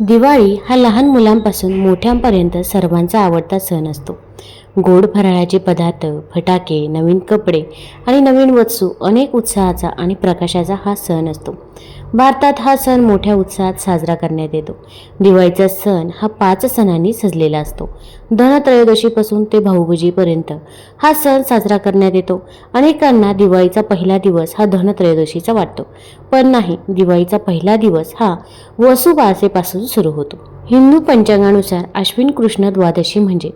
दिवाळी हा लहान मुलांपासून मोठ्यांपर्यंत सर्वांचा आवडता सण असतो. गोड फराळाचे पदार्थ फटाके नवीन कपडे आणि नवीन वस्तू अनेक उत्साहाचा आणि प्रकाशाचा हा सण असतो. भारतात हा सण मोठ्या उत्साहात साजरा करण्यात येतो. दिवाळीचा सण हा पाच सणांनी सजलेला असतो. धनत्रयोदशीपासून ते भाऊबीजीपर्यंत हा सण साजरा करण्यात येतो. अनेकांना दिवाळीचा पहिला दिवस हा धनत्रयोदशीचा वाटतो. पण नाही दिवाळीचा पहिला दिवस हा वसुबासेपासून सुरू होतो. हिंदू पंचांगानुसार अश्विन कृष्ण द्वादशी म्हणजे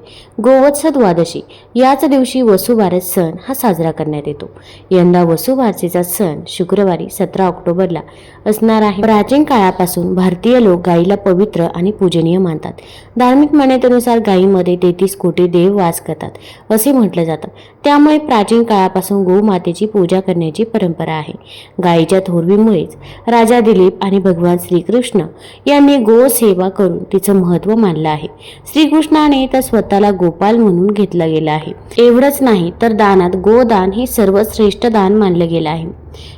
गोवत्स द्वादशी याच दिवशी वसुबारस सण हा साजरा करण्यात येतो. यंदा वसुबारसेचा सण शुक्रवारी सतरा ऑक्टोबरला असणार आहे. प्राचीन काळापासून भारतीय लोक गायीला पवित्र आणि पूजनीय मानतात. धार्मिक मान्यतेनुसार गायीमध्ये तेहतीस कोटी देव वास करतात असे म्हटलं जातं. त्यामुळे प्राचीन काळापासून गोमातेची पूजा करण्याची परंपरा आहे. गायीच्या थोरवीमुळेच राजा दिलीप आणि भगवान श्रीकृष्ण यांनी गोसेवा करून तिचं महत्त्व मानलं आहे. श्रीकृष्णाने तर स्वतःला गोपाल म्हणून घेतलं गेलं आहे. एवढंच नाही तर दानात गोदान हे सर्वश्रेष्ठ दान मानलं गेलं आहे.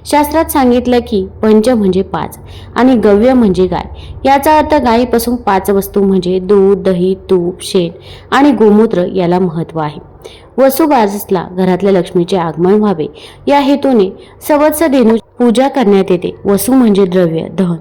शास्त्रात सांगितलं की पंच म्हणजे पाच आणि गव्य म्हणजे गाय. याचा अर्थ गायीपासून पाच वस्तू म्हणजे दूध दही तूप शेण आणि गोमूत्र याला महत्त्व आहे. वसुबारसला घरातल्या लक्ष्मीचे आगमन व्हावे. या हेतूने सवत्स धेनू पूजा करण्यात येते. वसू म्हणजे द्रव्य धन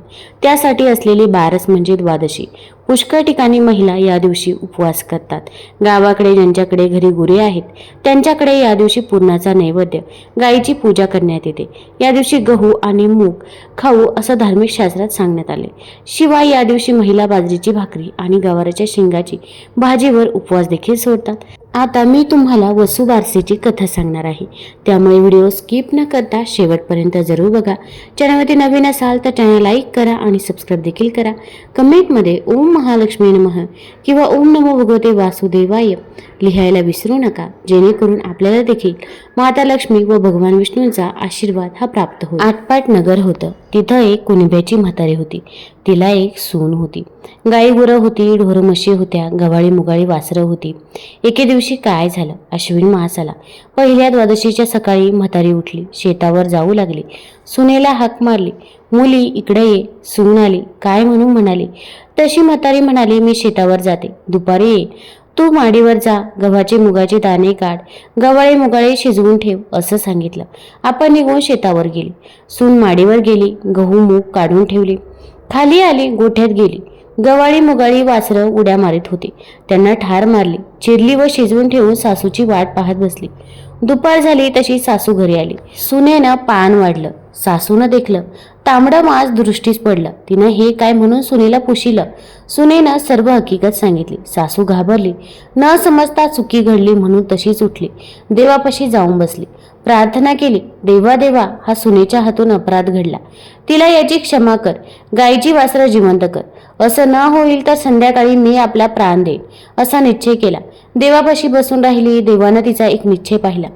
त्यासाठी असलेली बारस म्हणजे द्वादशी. पुष्कळ ठिकाणी महिला या दिवशी उपवास करतात. गावाकडे ज्यांच्याकडे घरी गुरे आहेत त्यांच्याकडे या दिवशी पूर्णाचा नैवेद्य गायीची पूजा करण्यात येते. या दिवशी गहू आणि मूग खाऊ असं धार्मिक शास्त्रात सांगण्यात आले. शिवाय या दिवशी महिला बाजरीची भाकरी आणि गवाराच्या शेंगाची भाजीवर उपवास देखील सोडतात. आता मी तुम्हाला वसुबारसेची कथा सांगणार आहे. त्यामुळे व्हिडिओ स्किप न करता शेवटपर्यंत जरूर बघा. चॅनलवरती नवीन असाल तर चॅनल लाईक करा आणि सबस्क्राईब देखील करा. कमेंटमध्ये ओम महालक्ष्मी नमः किंवा ओम नमो भगवते वासुदेवाय लिहायला विसरू नका. जेणेकरून आपल्याला देखील माता लक्ष्मी व भगवान विष्णूंचा आशीर्वाद हा प्राप्त होईल आटपाट नगर होतं. तिथं एक कुणब्याची म्हातारी होती. तिला एक सून होती. गाई गुरं होती ढोरं म्हशी होत्या गवाळी मुगाळी वासरं होती. एके दिवशी काय झालं? अश्विन मास आला. पहिल्या द्वादशीच्या सकाळी म्हातारी उठली. शेतावर जाऊ लागली. सुनेला हाक मारली. मुली इकडे ये. सून आली. काय म्हणून म्हणाली? तशी म्हातारी म्हणाली मी शेतावर जाते. दुपारी ये. तू माडीवर जा गव्हाचे मुगाचे दाणे काढ गवाळे मुगाळे शिजवून ठेव असं सांगितलं. आपण निघून शेतावर गेली. सून माडीवर गेली गहू मूग काढून ठेवले. खाली आली गोठ्यात गेली. गवाळी मुगाळी वासरं उड्या मारित होती. त्यांना ठार मारली. चिरली व शिजवून ठेवून सासूची वाट पाहत बसली. दुपार झाली तशी सासू घरी आली. सुनेनं पान वाढलं. सासूनं देखलं. तांबडं मास दृष्टीस पडलं. तिनं हे काय म्हणून सुनेला पुशिलं? सुनेनं सर्व हकीकत सांगितली. सासू घाबरली. न समजता चुकी घडली म्हणून तशीच उठली. देवापाशी जाऊन बसली. प्रार्थना केली. देवा देवा हा सुनेच्या हातून अपराध घडला. तिला याची क्षमा कर. गायीची वासरं जिवंत कर. असं न होईल तर संध्याकाळी मी आपला प्राण देईन. असा निश्चय केला. देवापाशी बसून राहिली देवानं तिचा एक निश्चय पाहिला.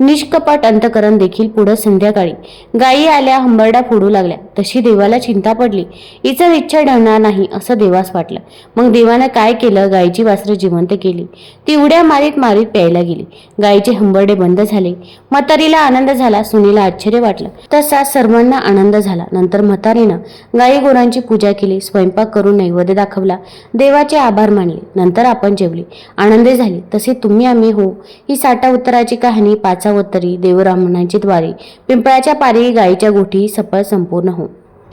निष्कपट अंतकरण देखील पुढं संध्याकाळी. गायी आल्या हंबरडा फोडू लागल्या. तशी देवाला चिंता पडली. हिचा निश्चय ढळणार नाही असं देवास वाटलं. मग देवानं काय केलं? गायीची वासरं जिवंत केली. ती उड्या मारीत मारीत प्यायला गेली. गायीचे हंबरडे बंद झाले. म्हातारीला आनंद झाला सुनीला आश्चर्य वाटलं. तसा सर्वांना आनंद झाला. नंतर म्हातारीनं गायी गोरांची पूजा केली स्वयंपाक करून नैवेद्य दाखवला. देवाचे आभार मानले. नंतर आपण जेवली. आनंदी झाली. तसे तुम्ही आम्ही हो ही साठा उत्तराची कहाणी पाचा उत्तरी देवरामणांची द्वारे. पिंपळाच्या पारी गायीच्या गोठी सफळ संपूर्ण हो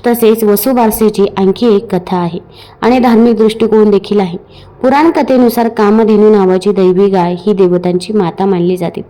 तसेच वसुबारसेची आणखी एक कथा आहे. आणि धार्मिक दृष्टिकोन देखील आहे. पुराण कथेनुसार कामधेनू नावाची दैवी गाय ही देवतांची माता मानली जाते.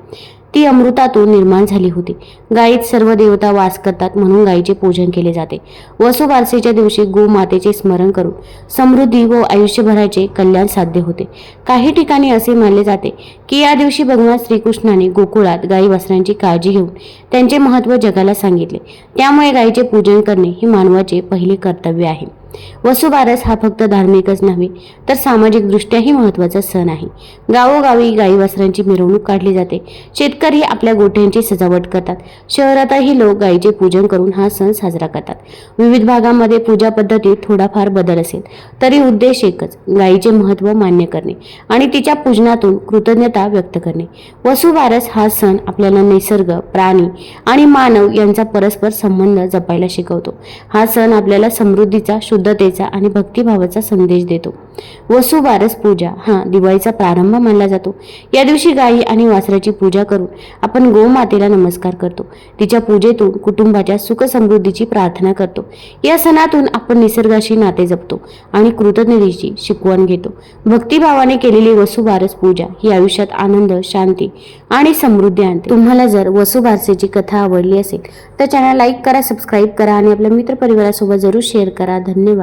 ती अमृतातून निर्माण झाली होती. गायीत सर्व देवता वास करतात म्हणून गायीचे पूजन केले जाते. वसुबारसेच्या दिवशी गोमातेचे स्मरण करून समृद्धी व आयुष्यभराचे कल्याण साध्य होते. काही ठिकाणी असे मानले जाते की या दिवशी भगवान श्रीकृष्णाने गोकुळात गायी वासरांची काळजी घेऊन त्यांचे महत्त्व जगाला सांगितले. त्यामुळे गायीचे पूजन करणे हे मानवाचे पहिले कर्तव्य आहे. वसुबारस हा फक्त धार्मिकच नव्हे तर सामाजिकदृष्ट्याही महत्त्वाचा सण आहे. गावोगावी गाई वासरांची मिरवणूक काढली जाते. शेतकरी आपल्या गोठ्यांची सजावट करतात. शहरातही लोक गायीचे पूजन करून हा सण साजरा करतात. विविध भागामध्ये पूजा पद्धतीत थोडाफार बदल असेल तरी उद्देश एकच गायीचे महत्त्व मान्य करणे आणि तिच्या पूजनातून कृतज्ञता व्यक्त करणे. वसुबारस हा सण आपल्याला निसर्ग प्राणी आणि मानव यांचा परस्पर संबंध जपायला शिकवतो. हा सण आपल्याला समृद्धीचा शुद्ध शुद्धतेचा आणि भक्तिभावाचा संदेश देतो. वसुवारस पूजा. हा दिवाळीचा प्रारंभ मानला जातो. या दिवशी गायी आणि वासराची पूजा करून आपण गोमातेला नमस्कार करतो. तिच्या पूजेतून कुटुंबाच्या सुखसमृद्धीची प्रार्थना करतो. या सणातून आपण निसर्गाशी नाते जपतो आणि कृतज्ञतेची शिकवण घेतो. भक्तिभावाने केलेली वसुबारस पूजा ही आयुष्यात आनंद शांती आणि समृद्धी आणते. तुम्हाला जर वसुबारसेची कथा आवडली असेल तर चॅनल लाईक करा सबस्क्राईब करा आणि आपल्या मित्रपरिवारासोबत जरूर शेअर करा. धन्यवाद.